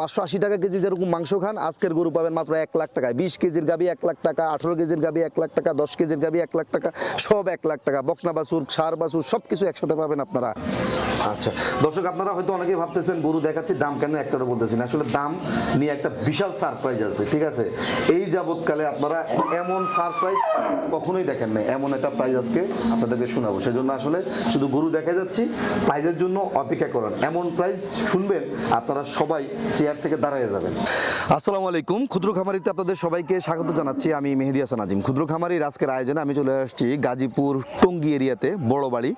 পাঁচশো আশি টাকা কেজি যেরকম মাংস খান, আজকের গরু পাবেন মাত্র এক লাখ টাকায়। বিশ কেজির গাবি এক লাখ টাকা, আঠারো কেজির গাবি এক লাখ টাকা, দশ কেজির গাবি এক লাখ টাকা, সব এক লাখ টাকা। বকনা বাছুর, সার বাছুর সব কিছু একসাথে পাবেন আপনারা। আচ্ছা দর্শক, আপনারা হয়তো অনেকেই ভাবতেছেন, গরু দেখাচ্ছি, দাম কেন একটারও বলতেছি না। আসলে দাম নিয়ে একটা বিশাল সারপ্রাইজ আছে, ঠিক আছে? এই যাবৎকালে আপনারা এমন সারপ্রাইজ কখনোই দেখেন নাই। এমন একটা প্রাইজ আজকে আপনাদেরকে শোনাবো। সেজন্য আসলে শুধু গরু দেখা যাচ্ছি প্রাইজের জন্য অপেক্ষা করেন। এমন প্রাইজ শুনবেন, আপনারা সবাই চেয়ার থেকে দাঁড়ায় যাবেন। আসসালামু আলাইকুম, ক্ষুদ্র খামারিতে আপনাদের সবাইকে স্বাগত জানাচ্ছি। আমি মেহেদি হাসান আজিম। ক্ষুদ্র খামারির আজকের আয়োজনে আমি চলে আসছি গাজীপুর টঙ্গী এরিয়াতে, বড় বাড়ি।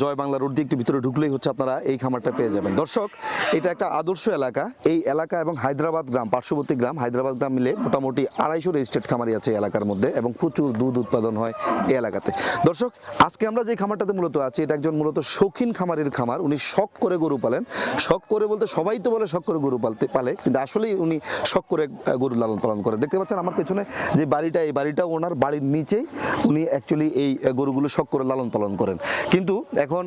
জয় বাংলা রোড দিয়ে একটু ভিতরে ঢুকলেই হচ্ছে আপনারা এই খামারটা পেয়ে যাবেন। দর্শক, এটা একটা আদর্শ এলাকা। এই এলাকা এবং হায়দ্রাবাদ গ্রাম, পার্শ্ববর্তী গ্রাম, হায়দ্রাবাদ গ্রাম মিলে মোটামুটি আড়াইশো রেজিস্ট্রেড খামারি আছে এলাকার মধ্যে এবং প্রচুর দুধ উৎপাদন হয় এই এলাকাতে। দর্শক, আজকে আমরা যে খামারটাতে মূলত আছি, এটা একজন মূলত শৌখিন খামারের খামার। উনি শখ করে গরু পালেন। শখ করে বলতে সবাই তো বলে শখ করে গরু পালতে পালে, কিন্তু আসলেই উনি শখ করে গরু লালন পালন করে দেখতে পাচ্ছেন আমার পেছনে যে বাড়িটা, এই বাড়িটা ওনার বাড়ির নিচেই উনি অ্যাকচুয়ালি এই গরুগুলো শখ করে লালন পালন করেন। কিন্তু এখন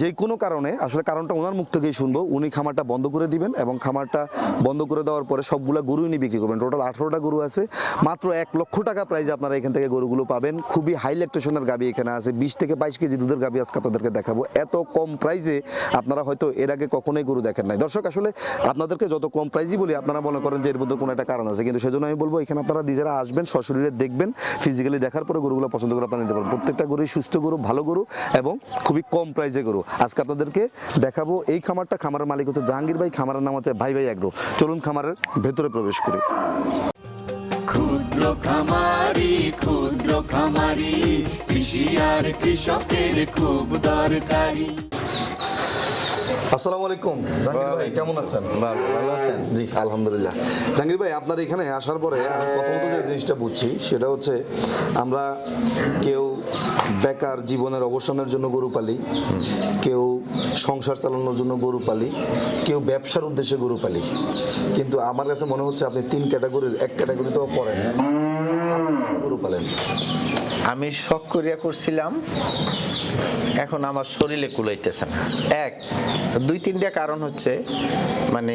যে কোনো কারণে, আসলে কারণটা ওনার মুখ থেকেই শুনব, উনি খামারটা বন্ধ করে দিবেন এবং খামারটা বন্ধ করে দেওয়ার পরে সবগুলা গরুই উনি বিক্রি করবেন। টোটাল আঠারোটা গরু আছে, মাত্র এক লক্ষ টাকা প্রাইজে আপনারা এখান থেকে গরুগুলো পাবেন। খুবই হাই ল্যাকটেশনের গাবি এখানে আছে, বিশ থেকে বাইশ কেজি দুধের গাবি আজকে আপনাদেরকে দেখাবো। এত কম প্রাইজে আপনারা হয়তো এর আগে কখনোই গরু দেখেন নাই। দর্শক, আসলে আপনাদেরকে যত কম প্রাইজই বলি, আপনারা মনে করেন যে এর মধ্যে কোনো একটা কারণ আছে। কিন্তু সেজন্য আমি বলব, এখানে আপনারা নিজেরা আসবেন, সশরীরে দেখবেন ফিজিক্যালি দেখার পরে গরুগুলো পছন্দ করে আপনারা নিতে পারবেন। প্রত্যেকটা গরুই সুস্থ গরু, ভালো গরু এবং খুবই কম প্রাইজে গরু। আজকে আপনাদেরকে দেখাবো এই খামারটা, খামারের মালিক হচ্ছে জাহাঙ্গীর ভাই, খামারের নাম হচ্ছে ভাই ভাই এগ্রো চলুন খামারের ভেতরে প্রবেশ করি। খামারি খুব দরকারি। আসসালামু আলাইকুম। জাহাঙ্গীর ভাই কেমন আছেন? ভালো আছেন? জি আলহামদুলিল্লাহ। জাহাঙ্গীর ভাই আপনার এখানে আসার পরে প্রথমত যে জিনিসটা বুঝছি সেটা হচ্ছে আমরা কেউ বেকার জীবনের অবসানের জন্য গরু পালি কেউ সংসার চালানোর জন্য গরু পালি কেউ ব্যবসার উদ্দেশ্যে গরু পালি। কিন্তু আমার কাছে মনে হচ্ছে আপনি তিন ক্যাটাগরির এক ক্যাটাগরিতেও পড়েন গরু পালেন। আমি শখ করিয়া করছিলাম এখন আমার শরীরে কুলাইতেছে না। এক দুই তিনটা কারণ হচ্ছে মানে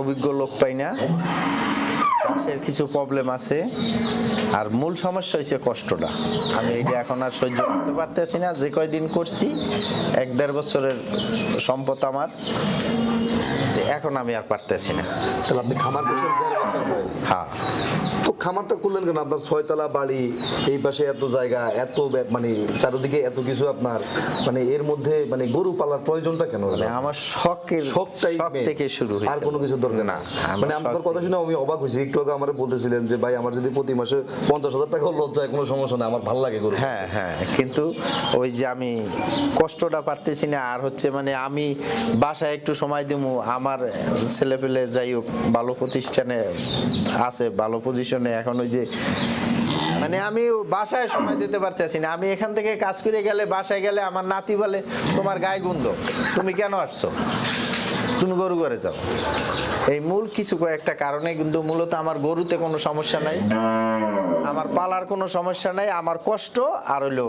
অভিজ্ঞ লোক পাই না কিছু প্রবলেম আছে আর মূল সমস্যা হচ্ছে কষ্টটা। আমি এইটা এখন আর সহ্য করতে পারতেছি না যে কয়দিন করছি এক দেড় বছরের সম্পদ আমার এখন আমি আর পারতেছি না। তাহলে আপনি খামার করছেন দেড় বছর হ্যাঁ। তো খামারটা করলেন কেন? আপনার ছয়তলা বাড়ি এই পাশে এত জায়গা এত মানে চারিদিকে এত কিছু আপনার মানে এর মধ্যে মানে গরু পালার প্রয়োজনটা কেন মানে আমার শখের শখটাই থেকে শুরু আর কোনো কিছু দরকার না। মানে আপনার কথা শুনে আমি অবাক হয়েছি। একটু আগে আমার বলতেছিলেন যে ভাই আমার যদি প্রতি মাসে পঞ্চাশ হাজার টাকা লস যায় কোনো সমস্যা না আমার ভালো লাগে গরু। হ্যাঁ হ্যাঁ কিন্তু ওই যে আমি কষ্টটা পারতেছি না আর হচ্ছে মানে আমি বাসায় একটু সময় দিমু আমার ছেলে পেলে যাই হোক ভালো প্রতিষ্ঠানে আছে ভালো পজিশনে এখন ওই যে মানে আমি বাসায় সময় দিতে পারতেছি না। আমি এখান থেকে কাজ করে গেলে, বাসায় গেলে আমার নাতি বলে, তোমার গায়ে গুন্ধ, তুমি কেন আসছো? তুমি গরু করে যাও। এই মূল কিছু কয়েকটা কারণে কিন্তু মূলত আমার গরুতে কোনো সমস্যা নাই। আমার পালার কোনো সমস্যা নাই আমার কষ্ট আর হইল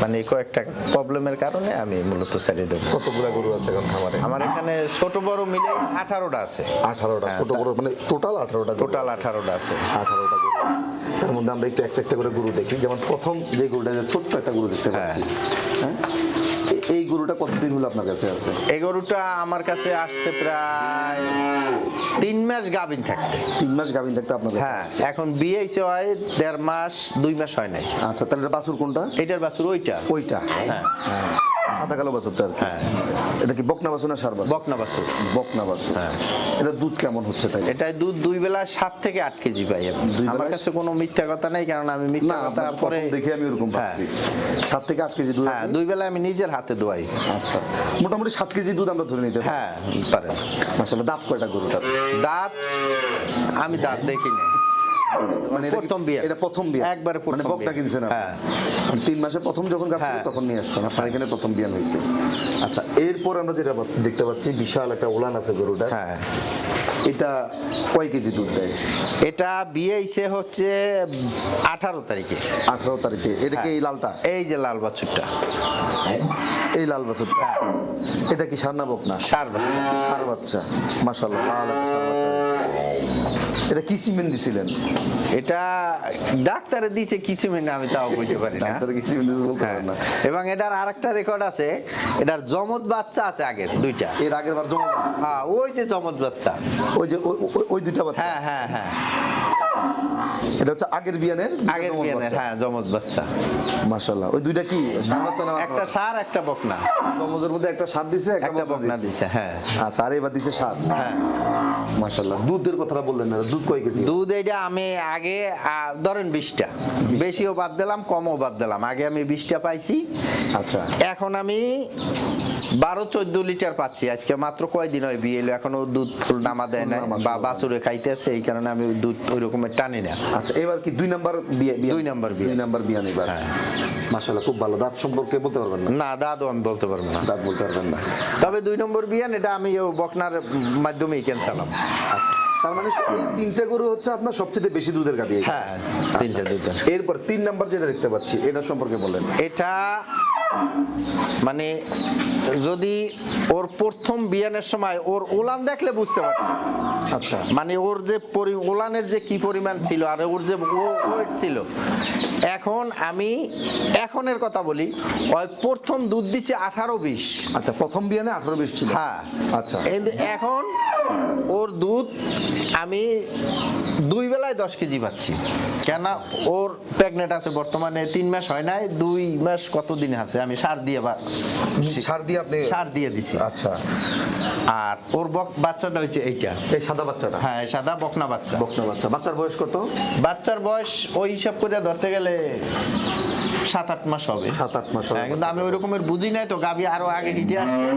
মানে কয়েকটা প্রবলেমের কারণে আমি মূলত ছেড়ে দেবো। কতগুলো গরু আছে এখন খামারে? আমার এখানে ছোট বড় মিলে আঠারোটা আছে। আঠারোটা হ্যাঁ, ছোট বড় মানে টোটাল আঠারোটা টোটাল আঠারোটা আছে। আঠারোটা গরু তার মধ্যে আমরা একটু একটা একটা করে গরু দেখি। যেমন প্রথম যে গরুটা ছোট্ট একটা গরু দেখতে পাচ্ছি হ্যাঁ। এ- এই গরুটা কতদিন হলো আপনার কাছে আছে? এই গরুটা আমার কাছে আসছে প্রায় তিন মাস গাভিন থাকতে। তিন মাস গাভিন থাকতে আপনার হ্যাঁ এখন বিয়ে হয়েছে হয় দেড় মাস দুই মাস হয় নাই। আচ্ছা তাহলে বাছুর কোনটা? এটার বাছুর ওইটা। ওইটা। হ্যাঁ। হ্যাঁ। সাদা কালো বাছুরটা হ্যাঁ। এটা কি বকনা বাছুর না সার বাছুর? বকনা বাছুর। বকনা বাছুর। হ্যাঁ। এটা দুধ কেমন হচ্ছে তাই? এটায় দুধ দুই বেলা সাত থেকে আট কেজি পাই আমি। আমার কাছে কোনো মিথ্যা কথা নেই কারণ আমি মিথ্যা না কথা পরে দেখে আমি ওরকম হ্যাঁ। ভাবছি। সাত থেকে আট কেজি দুধ হ্যাঁ দুই বেলা আমি নিজের হাতে দোয়াই। আচ্ছা। মোটামুটি সাত কেজি দুধ আমরা ধরে নিতে হ্যাঁ পারেন আসলে দাঁত কয়টা গরুটার? দাঁত আমি দাঁত দেখি না মানে প্রথম বিয়ে। এটা প্রথম বিয়ে। একবারে মানে বকটা। কিনছেন হ্যাঁ। মানে তিন মাসে প্রথম যখন গাছ হ্যাঁ। তখন নিয়ে আসছেন। আপনার এখানে প্রথম বিয়ান হয়েছে। আচ্ছা এরপর আমরা যেটা দেখতে পাচ্ছি বিশাল একটা ওলান আছে গরুটা হ্যাঁ। এটা কয় কেজি দুধ দেয়? এটা বিয়ে ইসে হচ্ছে আঠারো তারিখে। আঠারো তারিখে। এটা কি হ্যাঁ। এই লালটা? এই যে লাল বাছুরটা। এই লাল বাছুরটা। এটা কি সার না বকনা? সার বাচ্চা। সার বাচ্চা। মাশাল্লাহ লাল সার বাচ্চা। এটা কি সিমেন্ট দিছিলেন? এটা ডাক্তারে দিছে কিছু মেনে আমি তাও বলতে পারি না। ডাক্তার কি সিমেন্ট দিয়েছে বলতে হ্যাঁ। পারেন না। এবং এটার আরেকটা রেকর্ড আছে এটার জমদ বাচ্চা আছে আগের দুইটা। এর আগের বার জমা হ্যাঁ ওই যে জমদ বাচ্চা। ওই যে ওই- দুইটা বাচ্চা? হ্যাঁ হ্যাঁ হ্যাঁ। এটা হচ্ছে আগের বিয়ানের আগের বিয়ানের হ্যাঁ জমদ বাচ্চা। মাশাল্লাহ ওই দুইটা কি? একটা সার একটা বকনা। জমজের মধ্যে একটা সার দিছে একটা বকনা দিছে হ্যাঁ। আচ্ছা আর এবার দিছে সার। হ্যাঁ। মাশাল্লাহ দুধের কথাটা বললেন না দুধ কয় কেজি? দুধ এইটা আমি আগে ধরেন বিশটা। বেশিও বাদ দিলাম কমও বাদ দিলাম। আগে আমি বিশটা পাইছি। আচ্ছা। এখন আমি বারো চোদ্দ লিটার পাচ্ছি। আজকে মাত্র কয়দিন হয় বিয়ে এখনও দুধ ফুল নামা দেয় না বা বাছুরে খাইতেছে এই কারণে আমি দুধ ওই রকমের টানি না। আচ্ছা এবার কি দুই নাম্বার বিয়ে বিয়ে- দুই নাম্বার বিয়ে। দুই নাম্বার বিয়ান এবার হ্যাঁ। খুব ভালো। দাঁত সম্পর্কে বলতে পারবেন না? না দাদু আমি বলতে পারব না। দাঁত বলতে পারবেন না। তবে দুই নম্বর বিয়ান এটা আমি বকনার মাধ্যমেই কেনছিলাম। আচ্ছা। তার মানে তিনটা গরু হচ্ছে আপনার সবচেয়ে বেশি দুধের গাবি হ্যাঁ তিনটা দুধ এরপর তিন নাম্বার যেটা দেখতে পাচ্ছি এটা সম্পর্কে বলেন। এটা মানে যদি ওর প্রথম বিয়ানের সময় ওর উলান দেখলে বুঝতে পারবে। আচ্ছা। মানে ওর যে পরি- উলানের যে কি পরিমাণ ছিল আর ওর যে ওয়েট ছিল। এখন আমি এখনের কথা বলি ওই প্রথম দুধ দিচ্ছে আঠারো বিশ। আচ্ছা প্রথম বিয়ানে আঠারো বিশ ছিল। হ্যাঁ। আচ্ছা। এখন ওর দুধ আমি দুই বেলায় দশ কেজি পাচ্ছি। কেন ওর প্রেগনেন্ট আছে বর্তমানে তিন মাস হয় নাই দুই মাস কতদিন আছে? আমি সার দিয়ে বা- সার দিয়ে আপনি সার দিয়ে দিছি। আচ্ছা। আর ওর বক- বাচ্চাটা হচ্ছে এইটা। এই সাদা বাচ্চাটা? হ্যাঁ সাদা বকনা বাচ্চা। বকনা বাচ্চা। বাচ্চার বয়স কত? বাচ্চার বয়স ওই হিসাব করে ধরতে গেলে সাত আট মাস হবে। সাত আট মাস হবে। হ্যাঁ, কিন্তু আমি ওই রকমের বুঝি নাই তো গাবি আরও আগে হিটে আসছে।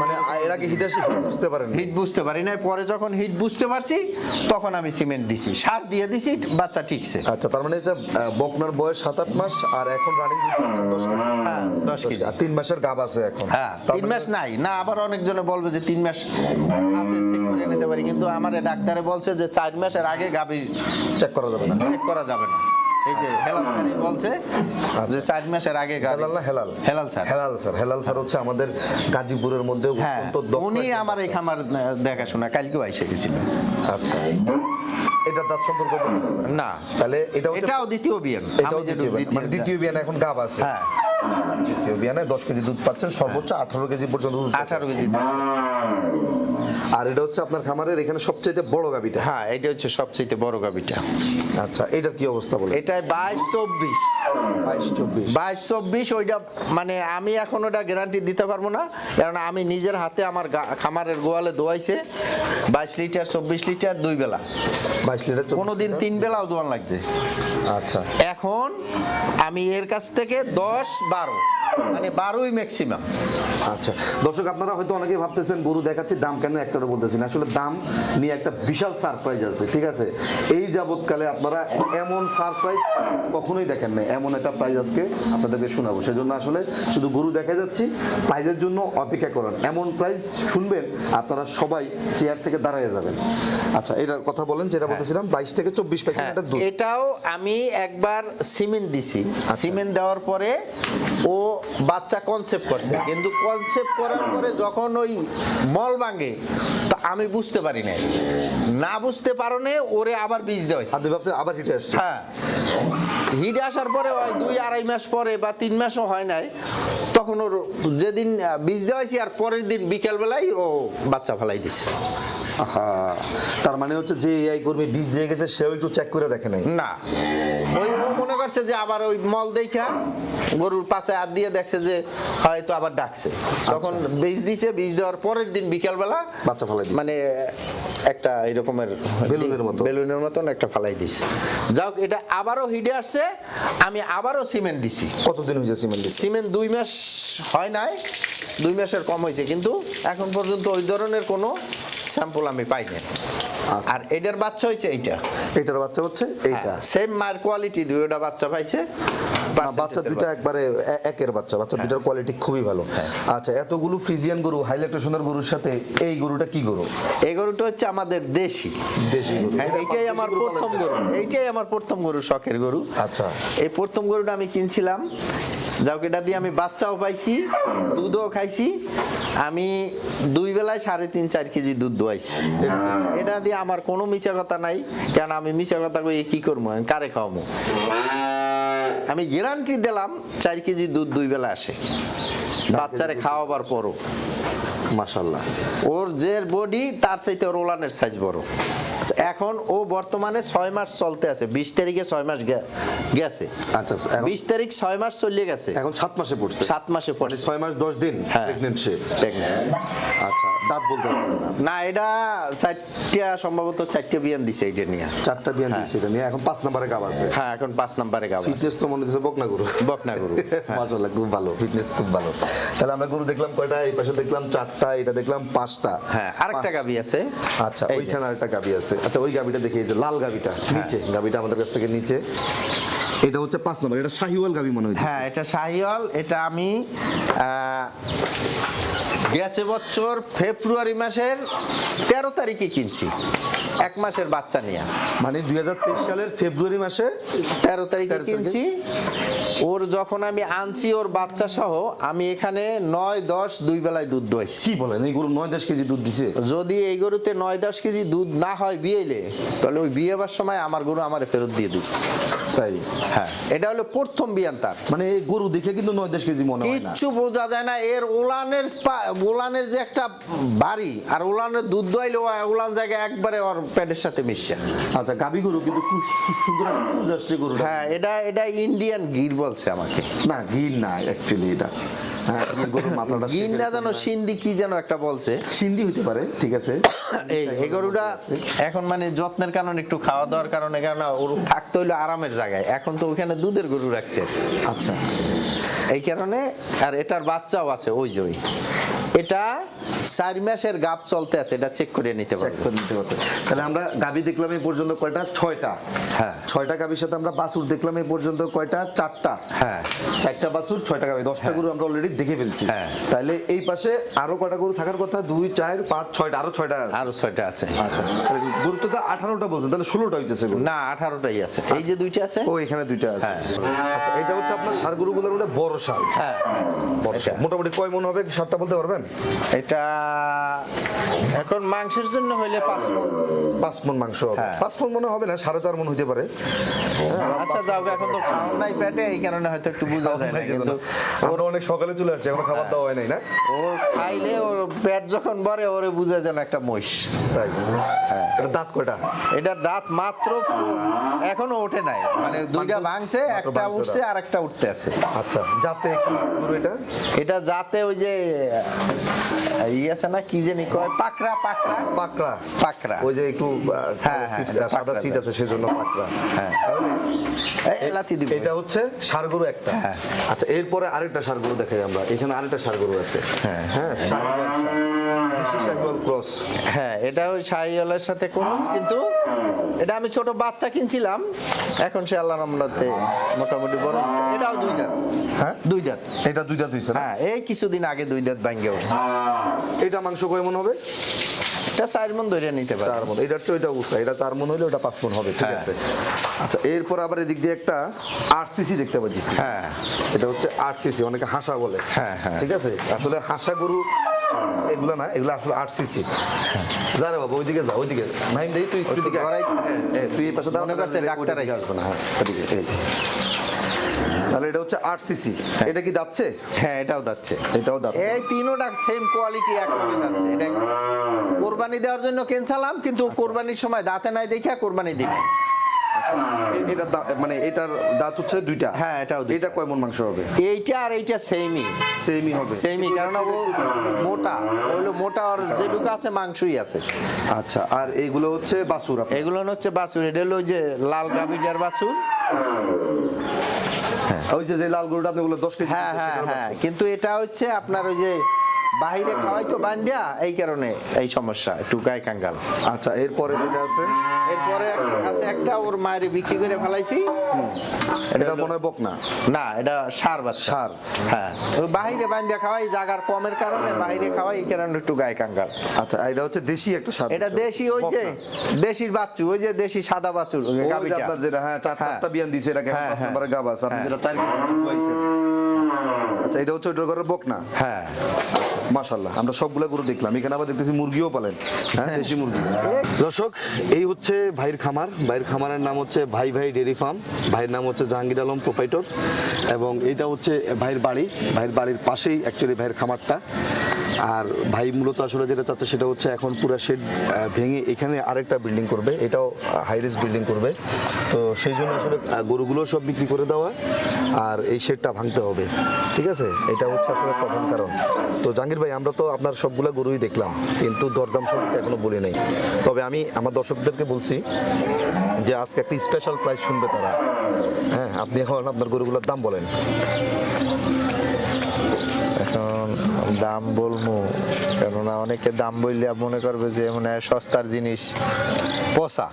মানে এর আগে হিটার বুঝতে পারেন হিট বুঝতে পারি না পরে যখন হিট বুঝতে পারছি তখন আমি সিমেন্ট দিছি। সার দিয়ে দিছি বাচ্চা ঠিকছে। আচ্ছা তার মানে এটা বকনার বয়স সাত আট মাস আর এখন রানিং দশ কেজি। হ্যাঁ দশ কেজি। আর তিন মাসের গাব আছে এখন। হ্যাঁ তিন মানে- মাস নাই। না আবার অনেকজনে বলবে যে তিন মাস আছে চেক করে নিতে পারি। কিন্তু আমার ডাক্তারে বলছে যে চার মাসের আগে গাভী চেক করা যাবে না। চেক করা যাবে না। এই যে হেলাল স্যারই বলছে যে চার মাসের আগে হেলাল না Helal. Helal sir. Helal sir Helal sir হচ্ছে আমাদের গাজীপুরের মধ্যে হ্যাঁ অত্যন্ত উনি আমার এই খামার দেখাশোনা কালকেও এসে গেছিল। আচ্ছা। এটা সম্পর্ক না তাহলে এটা এটাও দ্বিতীয় বিয়ে এটাও দ্বিতীয় বিয়ান। মানে দ্বিতীয় বিয়ানে এখন গাব আছে। হ্যাঁ। দ্বিতীয় বিয়ানে দশ কেজি দুধ পাচ্ছেন সর্বোচ্চ আঠারো কেজি পর্যন্ত দুধ আঠারো কেজি আর এটা হচ্ছে আপনার খামারের এখানে সবচেয়ে বড় গাবিটা হ্যাঁ এটা হচ্ছে সবচেয়ে বড় গাবিটা আচ্ছা এটার কি অবস্থা বলে এটাই বাইশ চব্বিশ। বাইশ চব্বিশ। ওইটা মানে আমি এখন ওটা গ্যারান্টি দিতে পারব না কারণ আমি নিজের হাতে আমার খামারের গোয়ালে দোয়াইছে বাইশ লিটার চব্বিশ লিটার দুই বেলা। বাইশ লিটার কোনো দিন। তিন বেলাও দোয়ান লাগছে। আচ্ছা। এখন আমি এর কাছ থেকে দশ বারো। মানে বারোই ম্যাক্সিমাম আচ্ছা দর্শক আপনারা হয়তো অনেকে ভাবতেছেন গরু দেখাচ্ছি দাম কেন একটা বলতেছি না। আসলে দাম নিয়ে একটা বিশাল সারপ্রাইজ আছে ঠিক আছে? এই যাবৎকালে আপনারা এমন সারপ্রাইজ কখনোই দেখেন নাই এমন একটা প্রাইজ আজকে আপনাদেরকে শোনাবো। সেজন্য আসলে শুধু গরু দেখা যাচ্ছি প্রাইজের জন্য অপেক্ষা করেন। এমন প্রাইজ শুনবেন আপনারা সবাই চেয়ার থেকে দাঁড়ায় যাবেন। আচ্ছা এটার কথা বলেন যেটা বলতেছিলাম বাইশ থেকে চব্বিশ পার্সেন্ট হ্যাঁ, এটাও আমি একবার সিমেন্ট দিছি। সিমেন্ট দেওয়ার পরে ও বাচ্চা কনসেপ্ট করছে। কিন্তু কনসেপ্ট করার পরে যখন ওই মল ভাঙে তা আমি বুঝতে পারি নাই। না বুঝতে পারনে ওরে আবার বীজ দেওয়া হয়েছে। দুই ভাবছে আবার হিটে আসছে। হ্যাঁ। হিট আসার পরে ওই দুই আড়াই মাস পরে বা তিন মাসও হয় নাই তখন ওর যেদিন বীজ দেওয়া হয়েছে আর পরের দিন বিকেলবেলায় ও বাচ্চা ফেলাই দিছে। আহা। তার মানে হচ্ছে যে এআই কর্মী বীজ দিয়ে গেছে সেও একটু চেক করে দেখে নাই? না। ওই করছে যে আবার ওই মল দেখা গরুর পাশে হাত দিয়ে দেখছে যে হয়তো আবার ডাকছে। তখন বীজ দিছে বীজ দেওয়ার পরের দিন বিকেলবেলা বাচ্চা ফেলাই মানে একটা এরকমের বেলুনের মতো। বেলুনের মতন একটা ফালাই দিছে। যাক এটা আবারও হিডে আসছে আমি আবারও সিমেন্ট দিছি। কতদিন হয়েছে সিমেন্ট দিচ্ছে? সিমেন্ট দুই মাস হয় নাই দুই মাসের কম হয়েছে কিন্তু এখন পর্যন্ত ওই ধরনের কোনো স্যাম্পল আমি পাই না আর এটার বাচ্চা হয়েছে এইটা? এটার বাচ্চা হচ্ছে এইটা। সেম মার কোয়ালিটি দুইটা বাচ্চা পাইছে। বাচ্চা দুইটা একবারে একের বাচ্চা বাচ্চা দুইটার কোয়ালিটি খুবই ভালো। আচ্ছা এতগুলো ফ্রিজিয়ান গরু হাইলাইটেশনের গরুর সাথে এই গরুটা কি গরু? এই গরুটা হচ্ছে আমাদের দেশি। দেশি গরু। হ্যাঁ, এইটাই আমার প্রথম গরু। এইটাই আমার প্রথম গরু শখের গরু। আচ্ছা। এই প্রথম গরুটা আমি কিনছিলাম। এটা দিয়ে আমি বাচ্চাও পাইছি দুধও খাইছি। আমি দুই বেলায় সাড়ে তিন চার কেজি দুধ দোয়াইছি। এটা দিয়ে আমার কোনো মিছা কথা নাই। কেন আমি মিছা কথা কই কি করব? আমি কারে খাওয়াবো? আমি গ্যারান্টি দিলাম, চার কেজি দুধ দুই বেলা আসে। বাচ্চারে খাওয়াবার পরও। মাসাল্লাহ ওর যে বডি তার চাইতে ওর ওলানের সাইজ বড়। এখন ও বর্তমানে ছয় মাস চলতে আছে। বিশ তারিখে ছয় মাস গেছে। আচ্ছা আচ্ছা, বিশ তারিখ ছয় মাস চলিয়ে গেছে। এখন সাত মাসে পড়ছে। সাত মাসে মানে পড়ছে। ছয় মাস দশ দিন হ্যাঁ। প্রেগনেন্ট সে। আচ্ছা দাঁত বলতে না। এটা চারটা সম্ভবত চারটা বিয়ান দিছে এটা নিয়ে। চারটা বিয়ান দিচ্ছে এটা নিয়ে। এখন পাঁচ নম্বরে গাব আছে। হ্যাঁ এখন পাঁচ নাম্বারে গাব আছে। ফিটনেস তো মনে হচ্ছে বকনা গরু। বকনা গরু মাশাআল্লাহ খুব ভালো ফিটনেস খুব ভালো। তাহলে আমরা গরু দেখলাম কয়টা? এই পাশে দেখলাম চারটা এটা দেখলাম পাঁচটা। হ্যাঁ আরেকটা গাবি আছে। আচ্ছা ওইখানে আরেকটা গাবি আছে। আচ্ছা ওই গাবিটা দেখি এই যে লাল গাবিটা নিচে গাবিটা আমাদের কাছ থেকে নিচে। এটা হচ্ছে পাঁচ নম্বর এটা শাহিওয়াল গাবি মনে হচ্ছে হ্যাঁ এটা শাহিওয়াল এটা আমি গেছে বছর ফেব্রুয়ারি মাসের তেরো তারিখে কিনছি এক মাসের বাচ্চা নিয়ে। মানে দুই সালের ফেব্রুয়ারি মাসে তেরো তারিখে কিনছি। ওর যখন আমি আনছি ওর বাচ্চা সহ আমি এখানে নয় দশ দুই বেলায় দুধ দোয়াইছি কি বলেন এই গরু নয় দশ কেজি দুধ দিছে? যদি এই গরুতে নয় দশ কেজি দুধ না হয় বিয়েলে তাহলে ওই বিয়ে হবার সময় আমার গরু আমার ফেরত দিয়ে দিই তাই? হ্যাঁ। এটা হলো প্রথম বিয়ান তার মানে এই গরু দেখে কিন্তু নয় দশ কেজি মনে হয় না। কিচ্ছু বোঝা যায় না এর ওলানের ওলানের যে একটা বাড়ি আর ওলানের দুধ দোয়াইলে ওলান জায়গায় একবারে ওর পেটের সাথে মিশছে আচ্ছা গাবি গরু কিন্তু খুব সুন্দর আসছে গরু হ্যাঁ এটা এটা ইন্ডিয়ান গির বলছে আমাকে। না গির না অ্যাকচুয়ালি এটা। গরুর মাথাটা গির না যেন সিন্ধি কি যেন একটা বলছে। সিন্ধি হতে পারে ঠিক আছে। এই গরুটা এখন মানে যত্নের কারণে একটু খাওয়া দাওয়ার কারণে কারণ ওর থাকতে হইল আরামের জায়গায়। এখন তো ওখানে দুধের গরু রাখছে। আচ্ছা। এই কারণে আর এটার বাচ্চাও আছে ওই যে ওই। এটা চার মাসের গাপ চলতে আছে এটা চেক করে নিতে চেক পারবে। করে নিতে পারবে। তাহলে আমরা গাবি দেখলাম এই পর্যন্ত কয়টা? ছয়টা। হ্যাঁ। ছয়টা গাবির সাথে আমরা বাছুর দেখলাম এই পর্যন্ত কয়টা? চারটা। হ্যাঁ। চারটা বাছুর ছয়টা গাবি দশটা গরু আমরা অলরেডি দেখে ফেলছি। হ্যাঁ। তাহলে এই পাশে আরও কয়টা গরু থাকার কথা? দুই চার পাঁচ ছয়টা। আরও ছয়টা আছে। আরও ছয়টা আছে। আচ্ছা। গরু তো আঠারোটা বলছেন। তাহলে ষোলোটা হইতেছে না আঠারোটাই আছে। এই যে দুইটা আছে? ও এখানে দুইটা আছে। হ্যাঁ। আচ্ছা এটা হচ্ছে আপনার ষাড় গরুগুলোর মধ্যে বড় ষাড় হ্যাঁ। বড়। এটা। মোটামুটি কয় মন হবে? ষাটটা বলতে পারবেন? এটা এখন মাংসের জন্য হইলে পাঁচ মন। পাঁচ মন মাংস হবে। হ্যাঁ। পাঁচ মন মনে হবে না? সাড়ে চার মন হইতে পারে। আচ্ছা যাও এখন তো খাওয়ার নাই পেটে এই কারণে হয়তো একটু বোঝা যায় না কিন্তু আমরা অনেক সকালে চলে আসছি এখনও খাবার দাওয়া হয় নাই না? ওর খাইলে ওর পেট যখন ভরে ওরে বুঝে যেন একটা মহিষ। তাই? এটা দাঁত কয়টা? এটার দাঁত মাত্র এখনও ওঠে নাই। মানে দুইটা ভাঙছে একটা উঠছে আর একটা উঠতে আছে। আচ্ছা যাতে কি গরু এটা? এটা যাতে ওই যে ই আছে না কি জানি কয়? পাকড়া পাকড়া। পাকড়া। পাকড়া। ওই যে একটু হ্যাঁ, হ্যাঁ, সাদা সিট আছে সেজন্য পাকড়া। হ্যাঁ। লাথি দিব। এটা হচ্ছে ষাড় গরু একটা। হ্যাঁ। আচ্ছা এরপরে আরেকটা ষাড় গরু দেখাই আমরা। এখানে আরেকটা ষাড় গরু আছে। হ্যাঁ। হ্যাঁ ক্রস। হ্যাঁ এটা ওই শাহিওয়ালের সাথে ক্রস কিন্তু এটা আমি ছোট বাচ্চা কিনছিলাম। এখন সে আল্লাহ রহমতে মোটামুটি বড় হয়েছে। এটাও দুই দাঁত। হ্যাঁ? দুই দাঁত। এটা দুই দাঁত হইছে না? হ্যাঁ এই কিছুদিন আগে দুই দাঁত ভাঙ্গে উঠছে। এটা মাংস কয় মন হবে? এটা চার মন ধরে নিতে পারে। চার মন। এটার চেয়ে ওইটা উঁচা। এটা চার মন হইলে ওটা পাঁচ মন হবে ঠিক হ্যাঁ। আছে? আচ্ছা এরপর আবার এদিক দিয়ে একটা আরসিসি দেখতে পাচ্ছি হ্যাঁ। এটা হচ্ছে আরসিসি অনেকে হাসা বলে। হ্যাঁ, হ্যাঁ। ঠিক আছে? আসলে হাসা গরু এগুলা না এগুলা আসলে বাবা ওইদিকে যা ওইদিকে। এই তুই তুই দিকে গড়াই- তুই এই পাশে করছে ডাক্তার আসবে না হ্যাঁ তাহলে এটা হচ্ছে আরসিসি এটা কি যাচ্ছে হ্যাঁ এটাও যাচ্ছে এটাও যাচ্ছে এই তিনোটা সেম কোয়ালিটি একভাবে যাচ্ছে এটা কোরবানি দেওয়ার জন্য কিনছিলাম কিন্তু কোরবানির সময় দাঁতে নাই দেখা কোরবানি দিই নাই। এ- এটার দা- মানে এটার দাঁত হচ্ছে দুইটা। হ্যাঁ, এটাও এটা কয় মন মাংস হবে? এইটা আর এইটা সেমই সেমই হবে। সেমই কারণ ও মোটা। হলো মোটা আর যেটুকু আছে মাংসই আছে। আচ্ছা আর এইগুলো হচ্ছে বাসুর এগুলো হচ্ছে বাছুর। এটা হলো ওই যে লাল গাভিটার বাছুর। ওই যে যে লাল গরুটা আপনি বলে দশ কেজি হ্যাঁ হ্যাঁ হ্যাঁ। কিন্তু এটা হচ্ছে আপনার ওই যে বাহিরে খাওয়াই তো বান্ধিয়া এই কারণে এই সমস্যা একটু গায়ে কাঙ্গাল। আচ্ছা এরপরে যেটা আছে? এরপরে আছে একটা ওর মায়ের বিক্রি করে ফেলাইছি। এটা মনে হয় বকনা? না এটা সার বা সার? হ্যাঁ ওই বাহিরে বান্ধিয়া খাওয়াই জাগার কমের কারণে বাহিরে খাওয়াই এই কারণে একটু গায়ে কাঙ্গাল। আচ্ছা এটা হচ্ছে দেশি একটা সার এটা দেশি ওই যে দেশির বাচ্চু ওই যে দেশি সাদা বাছুর গাভীটা। আপনার যেটা হ্যাঁ হ্যাঁ। চারটা বিয়ান দিছে এটাকে হ্যাঁ, হ্যাঁ। গাব আছে। আপনি হ্যাঁ। যেটা চার আচ্ছা এটা হচ্ছে ওইটার ঘরের বক না হ্যাঁ। মাশাল্লাহ আমরা সবগুলো গরু দেখলাম। এখানে আবার দেখতেছি মুরগিও পালেন। হ্যাঁ দেশি মুরগি। দর্শক এই হচ্ছে ভাইয়ের খামার। ভাইয়ের খামারের নাম হচ্ছে ভাই ভাই ডেয়ারি ফার্ম। ভাইয়ের নাম হচ্ছে জাহাঙ্গীর আলম প্রোপাইটর। এবং এটা হচ্ছে ভাইয়ের বাড়ি। ভাইয়ের বাড়ির পাশেই অ্যাকচুয়ালি ভাইয়ের খামারটা। আর ভাই মূলত আসলে যেটা চাচ্ছে সেটা হচ্ছে এখন পুরো শেড ভেঙে এখানে আরেকটা বিল্ডিং করবে। এটাও হাইরেস বিল্ডিং করবে। তো সেই জন্য আসলে গরুগুলো সব বিক্রি করে দেওয়া আর এই শেডটা ভাঙতে হবে। ঠিক আছে? এটা হচ্ছে আসলে প্রধান কারণ। তো জাহাঙ্গীর ভাই, আমরা তো আপনার সবগুলো গরুই দেখলাম, কিন্তু দরদাম সম্পর্কে এখনও বলি নাই। তবে আমি আমার দর্শকদেরকে বলছি যে আজকে একটা স্পেশাল প্রাইস শুনবে তারা। হ্যাঁ আপনি এখন আপনার গরুগুলোর দাম বলেন। এখন দাম বলব কেননা অনেকে দাম বললে মনে করবে যে মানে সস্তার জিনিস পচা।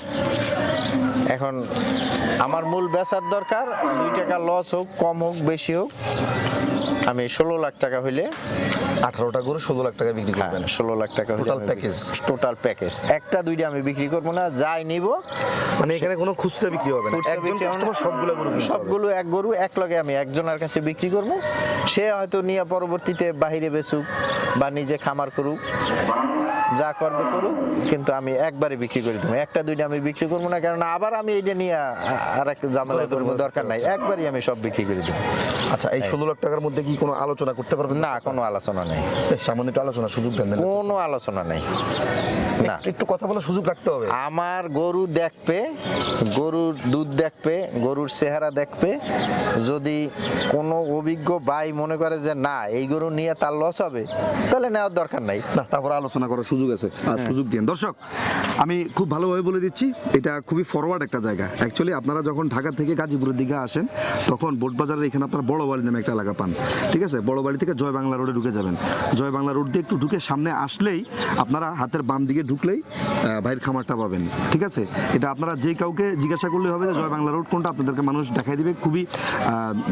এখন আমার মূল বেচার দরকার দুই টাকা লস হোক কম হোক বেশি হোক আমি ষোলো লাখ টাকা হইলে আঠারোটা গরু ষোলো লাখ টাকা বিক্রি হ্যাঁ করবেন ষোলো লাখ টাকা Total প্যাকেজ টোটাল প্যাকেজ একটা দুইটা আমি বিক্রি করব না যাই নিব। মানে এখানে কোনো খুচরা বিক্রি হবে না। একজন। কাস্টমার সবগুলো গরু। সবগুলো এক গরু এক লগে আমি একজনের কাছে বিক্রি করব। সে হয়তো নিয়ে পরবর্তীতে বাহিরে বেচুক বা নিজে খামার করুক। যা করবে করুক কিন্তু আমি একবারে বিক্রি করে দেবো। একটা দুইটা আমি বিক্রি করব না কারণ আবার আমি এটা নিয়ে আর এক ঝামেলা করব দরকার নাই একবারই আমি সব বিক্রি করে দেবো। আচ্ছা এই ষোলো লাখ টাকার মধ্যে কি কোনো আলোচনা করতে পারবেন? না কোনো আলোচনা নেই। সামান্য একটু আলোচনা সুযোগ দেন দেন। কোনো আলোচনা নেই। না। একটু কথা বলার সুযোগ রাখতে হবে। আমার গরু দেখবে গরুর দুধ দেখবে গরুর চেহারা দেখবে। যদি কোনো অভিজ্ঞ ভাই মনে করে যে না এই গরু নিয়ে তার লস হবে তাহলে নেওয়ার দরকার নাই। না তারপর আলোচনা করার সুযোগ আছে। আর সুযোগ দিন দর্শক, আমি খুব ভালোভাবে বলে দিচ্ছি, এটা খুবই ফরওয়ার্ড একটা জায়গা। অ্যাকচুয়ালি আপনারা যখন ঢাকা থেকে গাজীপুরের দিকে আসেন, তখন বোটবাজারের এখানে আপনারা বড় বাড়ি নামে একটা এলাকা পান। ঠিক আছে? বড় বাড়ি থেকে জয় বাংলা রোডে ঢুকে যাবেন। জয় বাংলা রোড দিয়ে একটু ঢুকে সামনে আসলেই আপনারা হাতের বাম দিকে ঢুকলেই ভাইয়ের খামারটা পাবেন। ঠিক আছে? এটা আপনারা যে কাউকে জিজ্ঞাসা করলে হবে যে, জয় বাংলা রোড কোনটা? আপনাদেরকে মানুষ দেখাই দিবে। খুবই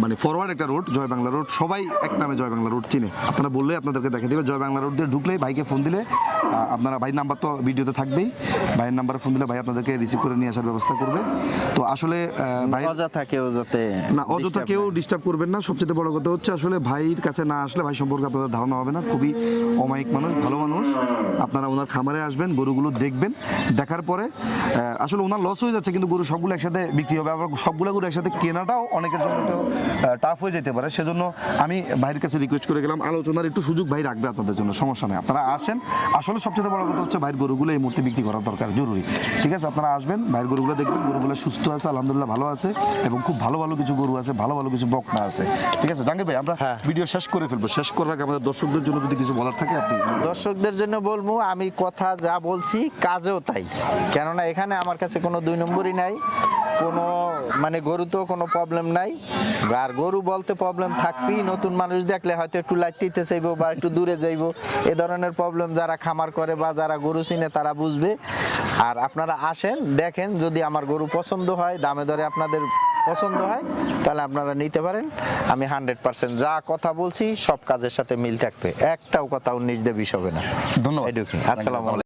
মানে ফরওয়ার্ড একটা রোড, জয় বাংলা রোড। সবাই এক নামে জয় বাংলা রোড চিনে। আপনারা বললে আপনাদেরকে দেখাই দিবে। জয় বাংলা রোড দিয়ে ঢুকলেই ভাইকে ফোন দিলে আপনারা ভাই নাম্বার তো ভিডিওতে থাকবেই। ভাইয়ের নাম্বারে ফোন দিলে ভাই আপনাদেরকে রিসিভ করে নিয়ে আসার ব্যবস্থা করবে। তো আসলে ভাই অযথা কেউ যাতে না অযথা কেউ ডিস্টার্ব করবেন না। সবচেয়ে বড় কথা হচ্ছে আসলে ভাইয়ের কাছে না আসলে ভাই সম্পর্কে আপনাদের ধারণা হবে না। খুবই অমায়িক মানুষ ভালো মানুষ। আপনারা ওনার খামারে আসবেন গরুগুলো দেখবেন। দেখার পরে আসলে ওনার লস হয়ে যাচ্ছে কিন্তু গরু সবগুলো একসাথে বিক্রি হবে। আবার সবগুলো গরু একসাথে কেনাটাও অনেকের জন্য একটু টাফ হয়ে যেতে পারে। সেজন্য আমি ভাইয়ের কাছে রিকোয়েস্ট করে গেলাম। আলোচনার একটু সুযোগ ভাই রাখবে আপনাদের জন্য। সমস্যা নেই। আপনারা আসেন। আসলে সবচেয়ে বড় কথা হচ্ছে ভাইয়ের গরুগুলো এই মুহূর্তে বিক্রি করা দরকার জরুরি। ঠিক আছে আপনারা আসবেন ভাইয়ের গরুগুলো দেখবেন গরুগুলো সুস্থ আছে আলহামদুলিল্লাহ ভালো আছে এবং খুব ভালো ভালো কিছু গরু আছে ভালো ভালো কিছু বকনা আছে। ঠিক আছে জাঙ্গির ভাই আমরা হ্যাঁ। ভিডিও শেষ করে ফেলব। শেষ করার আগে আমাদের দর্শকদের জন্য যদি কিছু বলার থাকে আপনি দর্শকদের জন্য বলব আমি কথা যা বলছি কাজেও তাই। কেননা এখানে আমার কাছে কোনো দুই নম্বরই নাই। কোনো মানে গরুতেও কোনো প্রবলেম নাই। আর গরু বলতে প্রবলেম থাকবেই নতুন মানুষ দেখলে হয়তো একটু লাইটিতে চাইব বা একটু দূরে যাইবো। এ ধরনের প্রবলেম যারা খামার করে বা যারা গরু চিনে তারা বুঝবে। আর আপনারা আসেন দেখেন যদি আমার গরু পছন্দ হয় দামে দরে আপনাদের পছন্দ হয় তাহলে আপনারা নিতে পারেন। আমি হান্ড্রেড পার্সেন্ট যা কথা বলছি সব কাজের সাথে মিল থাকবে। একটাও কথা উনিশ দিয়ে বিষ হবে না। ধন্যবাদ। আসসালামু আলাইকুম।